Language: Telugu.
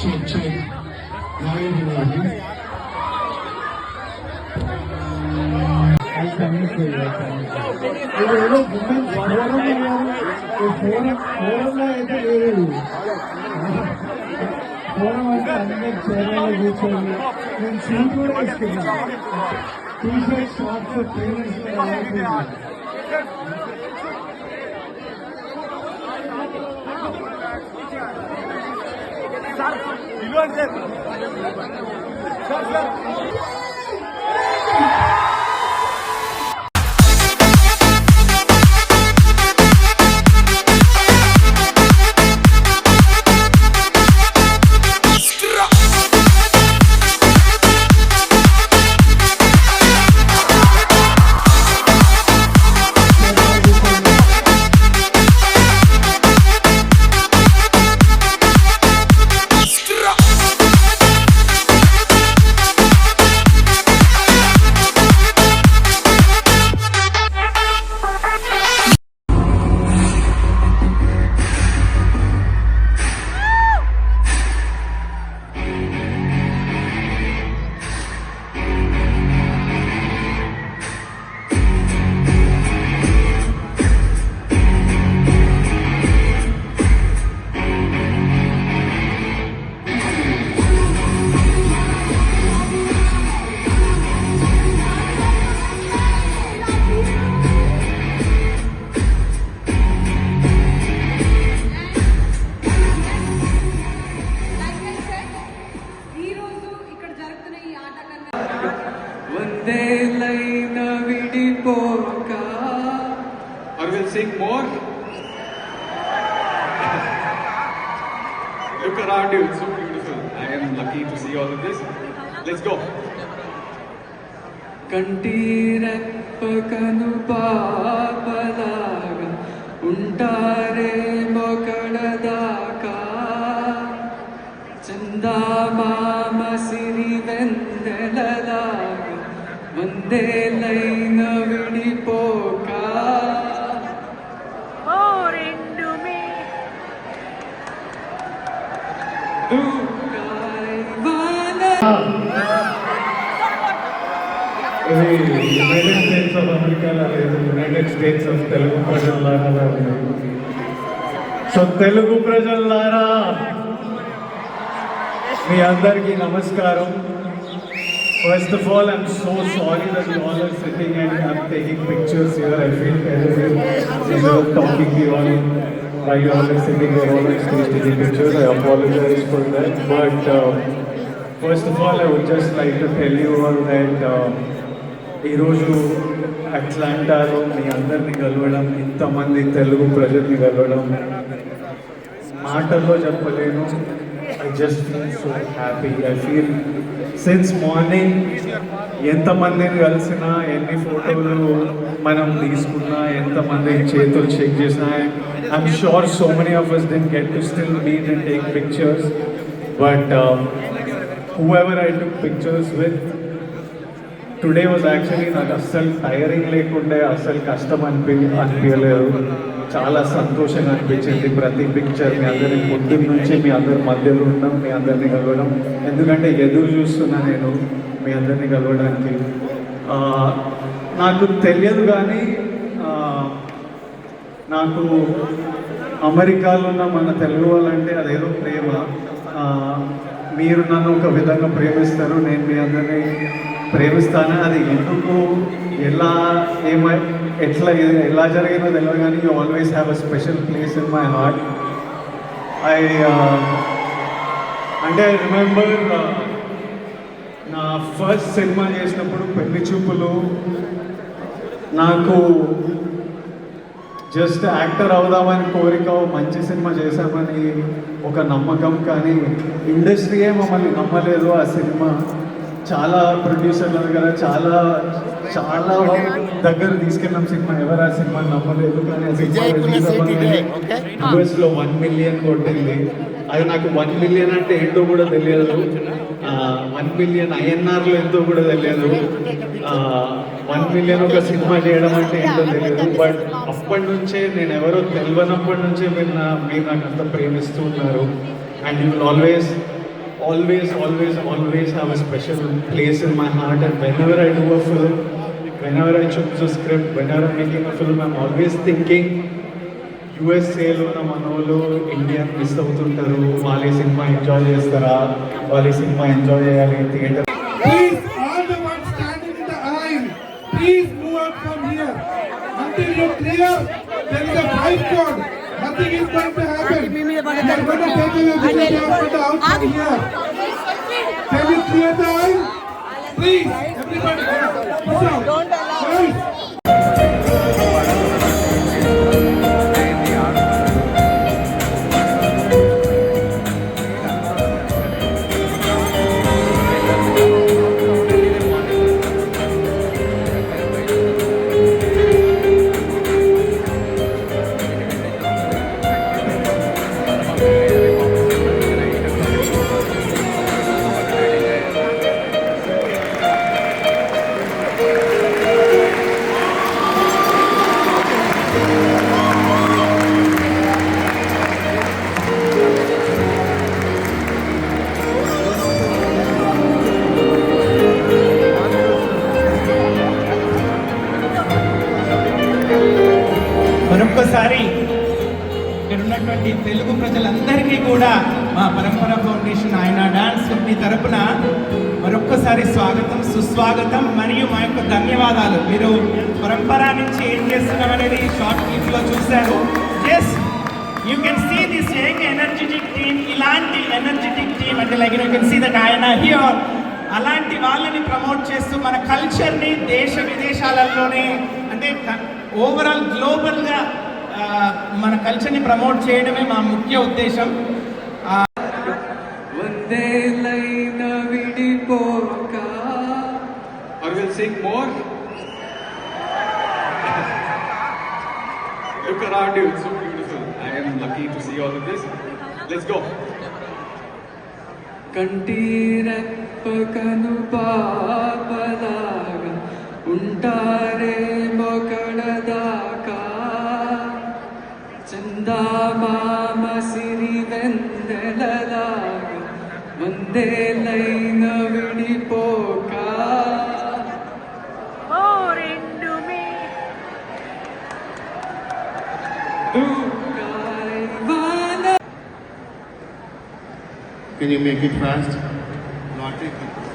Check, check. Now you आई फैमिली से ये लोग वुमेन फॉरवर्ड में ले रहे फोरम फोरम में ऐसे ले रहे हैं फोरम अंदर अंदर चेहरे बीच में मैं सीनपुर इसके टी शर्ट शॉर्ट को पेरेंट्स को लाया sir sir sing more. Look around you, it's so beautiful. I am lucky to see all of this. Let's go. కంటిరెప్పకను పాపలాగా ఉంటారే మొకడదాకా చందామామ సిరి వెందెలలాగా వందేలైన ఇది యునైటెడ్ స్టేట్స్ ఆఫ్ అమెరికాలో లేదు యునైటెడ్ స్టేట్స్ ఆఫ్ తెలుగు ప్రజల్లాగా ఉంది సో తెలుగు ప్రజల్లారా మీ అందరికీ నమస్కారం first of all I'm so sorry that you all are sitting and I'm taking pictures here I feel talking you all why you all are sitting there all on stage taking pictures. I apologize for that. But uh, first of all, I would just like to tell you all that uh, ఈరోజు అట్లాంటాలో మీ అందరిని కలవడం ఇంతమంది తెలుగు ప్రజల్ని కలవడం మాటల్లో చెప్పలేను. I just feel so happy I feel since morning ఎంతమందిని కలిసినా ఎన్ని ఫోటోలు మనం తీసుకున్నా ఎంతమంది చేతులు చెక్ చేసినా I'm sure so many of us then get to still meet and take pictures but whoever I took pictures with today was actually నాకు అస్సలు టైరింగ్ లేకుండే అస్సలు కష్టం అనిపి అనిపించలేదు చాలా సంతోషంగా అనిపించింది. ప్రతి పిక్చర్ మీ అందరిని పొద్దున్న నుంచి మీ అందరి మధ్యలో ఉండడం మీ అందరిని కలవడం. ఎందుకంటే ఎదురు చూస్తున్నా నేను మీ అందరిని కలవడానికి. నాకు తెలియదు కానీ నాకు అమెరికాలో ఉన్న మన తెలుగు వాళ్ళంటే అదేదో ప్రేమ. మీరు నన్ను ఒక విధంగా ప్రేమిస్తారు. నేను మీ అందరినీ ప్రేమిస్తాను అది ఎందుకు? ఎలా ఏమై ఎట్లా ఎలా జరిగిందో తెలియదు కానీ you always have a special place in my heart. I అంటే ఐ రిమెంబర్ నా ఫస్ట్ సినిమా చేసినప్పుడు పెళ్ళి చూపులు నాకు జస్ట్ యాక్టర్ అవుదామని కోరిక మంచి సినిమా చేశామని ఒక నమ్మకం కానీ ఇండస్ట్రీయే మమ్మల్ని నమ్మలేదు ఆ సినిమా. చాలా ప్రొడ్యూసర్ల దగ్గర చాలా చాలా దగ్గర తీసుకెళ్ళాం సినిమా. ఎవరు ఆ సినిమా నమ్మలేదు కానీ ఆ సినిమా లో వన్ మిలియన్ కొట్టింది. అది నాకు వన్ మిలియన్ అంటే ఏంటో కూడా తెలియదు. వన్ మిలియన్ ఐఎన్ఆర్లో ఎంతో కూడా తెలియదు. వన్ మిలియన్ ఒక సినిమా చేయడం అంటే ఏంటో తెలియదు. బట్ అప్పటి నుంచే నేను ఎవరో తెలియనప్పటి నుంచే మీరు నా మీరు నాకు అంత ప్రేమిస్తూ ఉన్నారు. And you will always always, always, always have a special place in my heart. And whenever I do a film, whenever I choose a script, whenever I'm making a film, I'm always thinking యుఎస్ఏలో ఉన్న మనోళ్ళు ఇండియన్ మిస్ అవుతుంటారు వాళ్ళ ఈ సినిమా ఎంజాయ్ చేస్తారా వాళ్ళ ఈ సినిమా ఎంజాయ్ చేయాలి theatre Please, all the ones standing in the aisle, please move up from here. Until you clear, there is a fight code. Nothing is going to happen. We are going to take away the out from here. Can you clear the aisle? Please, everybody, push out. మరొక్కసారి స్వాగతం సుస్వాగతం. మరియు మా యొక్క ధన్యవాదాలు. మీరు పరంపర నుంచి ఏం చేస్తున్నాం అనేది షార్ట్ క్లిప్లో చూశారు. Yes you can see this young energetic team ఇలాంటి ఎనర్జెటిక్ టీమ్ అంటే like you can see that ఆయన హియర్ అలాంటి వాళ్ళని ప్రమోట్ చేస్తూ మన కల్చర్ని దేశ విదేశాలలోనే అంటే ఓవరాల్ గ్లోబల్గా మన కల్చర్ని ప్రమోట్ చేయడమే మా ముఖ్య ఉద్దేశం. sing more. Look around you, it's so beautiful. I am lucky to see all of this. Let's go. కంటి రెప్పకను పాపలాగా ఉంటారే మొకడదాకా చందామామ సిరి వెన్నెలలాగా వందేలైన విడిపోక Can you make it fast? Not.